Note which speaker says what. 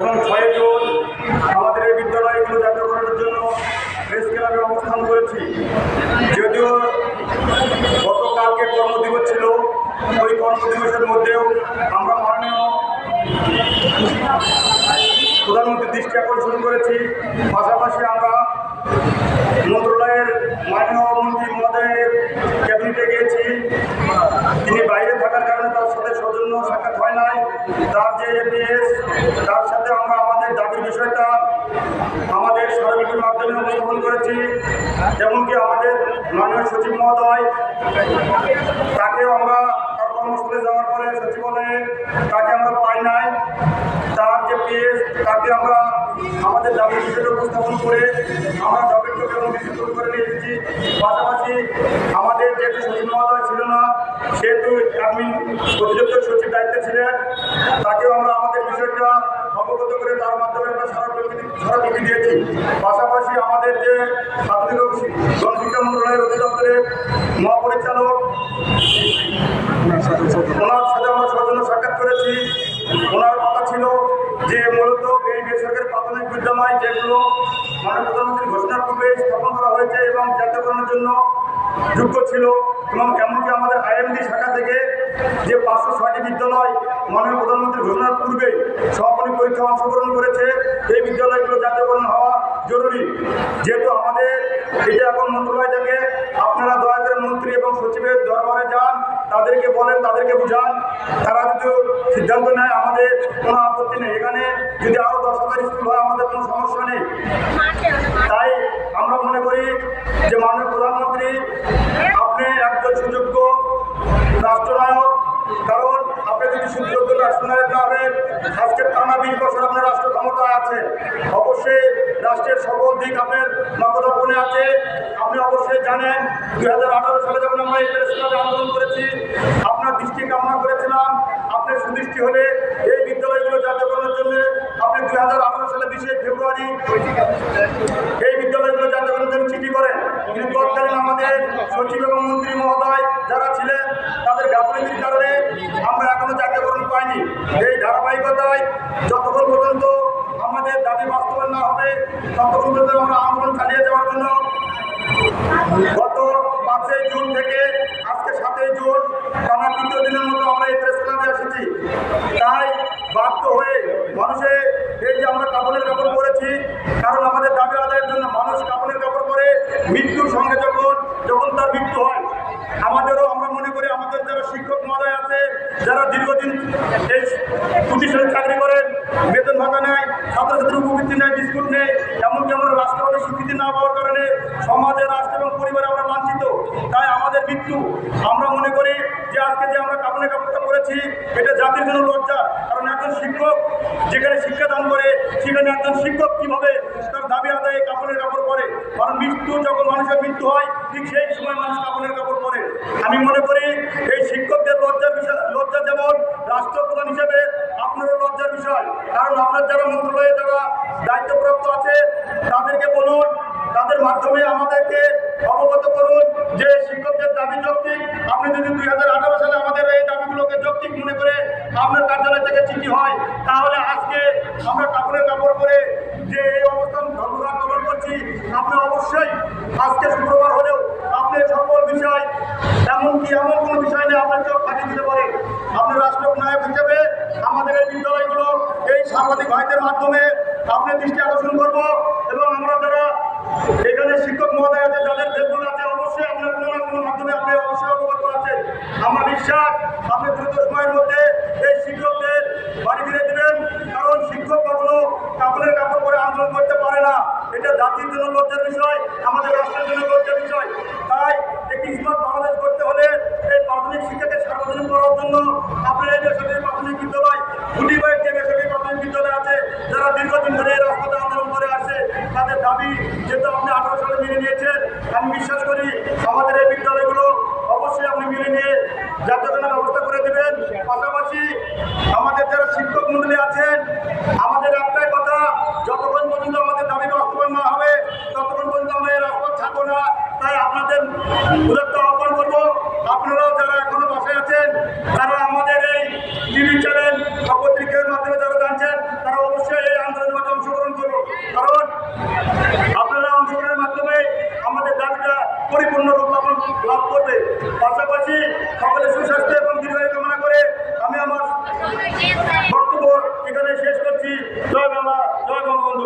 Speaker 1: এবং ছয় জুন আমাদের এই বিদ্যালয়গুলো জাতীয়করণের জন্য প্রেস ক্লাবে অবস্থান করেছি। যদিও গতকালকে কর্মদিবস ছিল, ওই কর্মদিবসের মধ্যেও আমরা মাননীয় প্রধানমন্ত্রীর দৃষ্টি আকর্ষণ করেছি। পাশাপাশি আমরা মন্ত্রণালয়ের মাননীয় মন্ত্রী মহোদয়ের ক্যাবিনেটে গিয়েছি তিনি বাইরে থাকার কারণে তার সাথে সৌজন্য সাক্ষাৎ হয় নাই তার যে এপিএস তার সাথে আমরা আমাদের দাবির বিষয়টা আমাদের স্মারকলিপির মাধ্যমে উপস্থাপন করেছি এমনকি আমাদের মাননীয় সচিব মহোদয়, তাকেও আমরা তার কর্মস্থলে যাওয়ার পরে সচিবালয়ে তাকে আমরা পাই নাই। তার যে পিএস, তাকে আমরা আমাদের দাবি বিষয়টা উপস্থাপন করে আমরা জবের এবং বিশুদ্ধ করে নিয়ে এসেছি। পাশাপাশি আমাদের যেহেতু সচিব মহোদয় ছিল না সেহেতু অ্যাডমিন অতিরিক্ত সচিব দায়িত্বে ছিলেন। তাকেও আমরা আমাদের বিষয়টা অবগত করে তার মাধ্যমে আমরা সারা প্রকৃতি সারা স্মারকলিপি দিয়েছি। পাশাপাশি আমাদের যে ও গণশিক্ষা মন্ত্রণালয়ের অধিদপ্তরের মহাপরিচালক, ওনার সাথে আমরা সৌজন্য সাক্ষাৎ করেছি। ওনার কথা ছিল যে মূলত এই বেসরকারি প্রাথমিক বিদ্যালয় যেগুলো মাননীয় প্রধানমন্ত্রী ঘোষণার পূর্বে স্থাপন করা হয়েছে এবং জাতীয়করণের জন্য যোগ্য ছিল এবং এমনকি আমাদের আইএমডি শাখা থেকে যে পাঁচশো ছয়টি বিদ্যালয় মাননীয় প্রধানমন্ত্রী ঘোষণার পূর্বে সমাপনী অংশগ্রহণ করেছে এই বিদ্যালয়গুলো জাতীয়করণ হওয়া জরুরি। যেহেতু আমাদের এটা এখন মন্ত্রণালয় থেকে আপনারা দয়া করে মন্ত্রী এবং সচিবের দরবারে যান, তাদেরকে বলেন, তাদেরকে বুঝান। তারা যদি সিদ্ধান্ত নেয়, আমাদের কোনো আপত্তি নেই। এখানে যদি আরও দশ হাজার স্কুল হয়, আমাদের কোনো সমস্যা নেই। তাই আমরা মনে করি যে মাননীয় প্রধানমন্ত্রী, আপনি একজন সুযোগ্য রাষ্ট্রনায়ক। কারণ আপনি যদি সুযোগ্য রাষ্ট্রনায়ক না হবেন, আজকের বিশ বছর আপনার রাষ্ট্র ক্ষমতায় আছে। অবশ্যই রাষ্ট্রের সকল দিক আপনার নগদাপনে আছে। আপনি অবশ্যই জানেন, দুই হাজার আঠারো সালে যখন আমরা এই প্রেস ক্লাবে আন্দোলন করেছি, আপনার দৃষ্টি কামনা করেছিলাম। আপনার সুদৃষ্টি হলে এই বিদ্যালয়গুলো জাতীয়করণের জন্য আপনি দুই হাজার আঠারো সালে বিশে ফেব্রুয়ারি এই বিদ্যালয়গুলো জাতীয়করণের জন্য চিঠি করেন। কিন্তু তৎকালীন আমাদের সচিব এবং মন্ত্রী মহোদয় যারা ছিলেন, তাদের গাফিলতির কারণে আমরা এখনও জাতীয়করণ পাইনি। এই ধারাবাহিকতায় যতক্ষণ পর্যন্ত আমাদের দাবি বাস্তবায়ন না হবে, ততক্ষণ পর্যন্ত আমরা আন্দোলন চালিয়ে যাওয়ার জন্য গত পাঁচই জুন থেকে আজকে সাতই জুন টানা তৃতীয় দিনের মতো আমরা এই প্রেস ক্লাবে এসেছি তাই বাধ্য হয়ে মানুষের এই যে আমরা কাপড়ের কাপড় পরেছি কারণ আমাদের দাবি আদায়ের জন্য মানুষ কাপড়ের কাপড় পরে মৃত্যুর সঙ্গে যখন যখন তার মৃত্যু হয় আমাদেরও আমরা মনে করি আমাদের যারা শিক্ষক মহোদয় আছে যারা দীর্ঘদিন এই প্রতিষ্ঠানে চাকরি করেন বেতন ভাতা নেয় ছাত্রছাত্রীর উপবৃত্তি নেয় বিস্কুট নেই এমনকি আমরা রাষ্ট্রভাবে স্বীকৃতি না পাওয়ার কারণে সমাজে রাষ্ট্র এবং পরিবারে আমরা লাঞ্ছিত তাই আমাদের মৃত্যু আমরা মনে করি যে আজকে যে আমরা কাপড়ে কাপড়টা করেছি, এটা জাতির জন্য লজ্জা। কারণ একজন শিক্ষক যেখানে শিক্ষাদান করে, সেখানে একজন শিক্ষক কীভাবে তার দাবি আদায়ে কাপড়ের কাপড় পরে? কারণ মৃত্যু যখন মানুষের মৃত্যু হয়, ঠিক সেই সময় মানুষ কাপড়ের কাপড় পরে। আমি মনে করি এই শিক্ষকদের লজ্জার বিষয়, লজ্জা যেমন রাষ্ট্রপ্রধান হিসেবে আপনারও লজ্জার বিষয়। কারণ আপনার যারা মন্ত্রণালয়ে যারা দায়িত্বপ্রাপ্ত আছে, তাদেরকে বলুন, তাদের মাধ্যমে আমাদেরকে অবগত করুন আপনি যদি দুই হাজার আঠারো সালে আমাদের এই দাবিগুলোকে যৌক্তিক মনে করে আপনার কার্যালয় থেকে চিঠি হয়, তাহলে আজকে আমরা কাপড়ের কাপড় পরে যে এই অবস্থান ধর্মঘট আন্দোলন করছি, আপনি অবশ্যই আজকে শুক্রবার হলেও আপনি সকল বিষয়, এমনকি এমন কোনো বিষয় নেই আপনার চোখ ফাটিয়ে দিতে পারে। আপনি রাষ্ট্র নায়ক হিসেবে আমাদের এই বিদ্যালয়গুলো, এই সাংবাদিক ভাইদের মাধ্যমে আপনি দৃষ্টি আকর্ষণ করব এবং আমরা যারা এখানে শিক্ষক মহোদয় আছে যাদের বিশ্বাস, আপনি দ্রুত সময়ের মধ্যে এই শিক্ষকদের বাড়ি ফিরে দেবেন, কারণ শিক্ষক কখনো কাপড়ের কাপড় পরে আন্দোলন করতে পারে না। এটা জাতির জন্য লজ্জার বিষয়, আমাদের রাষ্ট্রের জন্য লজ্জার বিষয়। তাই একটি স্মার্ট বাংলাদেশ করতে হলে এই প্রাথমিক শিক্ষাকে সার্বজনীন করার জন্য আপনার এই বেসরকারি প্রাথমিক বিদ্যালয় গুটি কয়েক যে বেসরকারি প্রাথমিক বিদ্যালয় আছে যারা দীর্ঘদিন ধরে এই রাজপথে আন্দোলন করে আসছে তাদের দাবি যেহেতু আপনি আঠারো সালে মেনে নিয়েছেন আমি বিশ্বাস করি আমাদের এই বিদ্যালয়গুলো অবশ্যই আপনি মেনে নিয়ে জাতীয়করণের ব্যবস্থা করে দেবেন পাশাপাশি আমাদের যারা শিক্ষক মন্ডলী আছেন আমাদের একটাই কথা যতক্ষণ পর্যন্ত আমাদের দাবি বাস্তবায়ন না হবে ততক্ষণ পর্যন্ত আমরা এই রাজপথ ছাড়বো না তাই আপনাদের উদাত্ত আহ্বান করব আপনারাও যারা এখনও বাসায় আছেন তারা আমাদের এই টিভি চ্যানেল বা পত্রিকার মাধ্যমে যারা জানছেন তারা অবশ্যই এই কারণ আপনারা অংশগ্রহণের মাধ্যমে আমাদের দাবিটা পরিপূর্ণ লাভ করবে। পাশাপাশি সকলে সুস্বাস্থ্য এবং দীর্ঘায়ু কামনা করে আমি আমার বক্তব্য এখানে শেষ করছি। জয় বাংলা, জয় বঙ্গবন্ধু।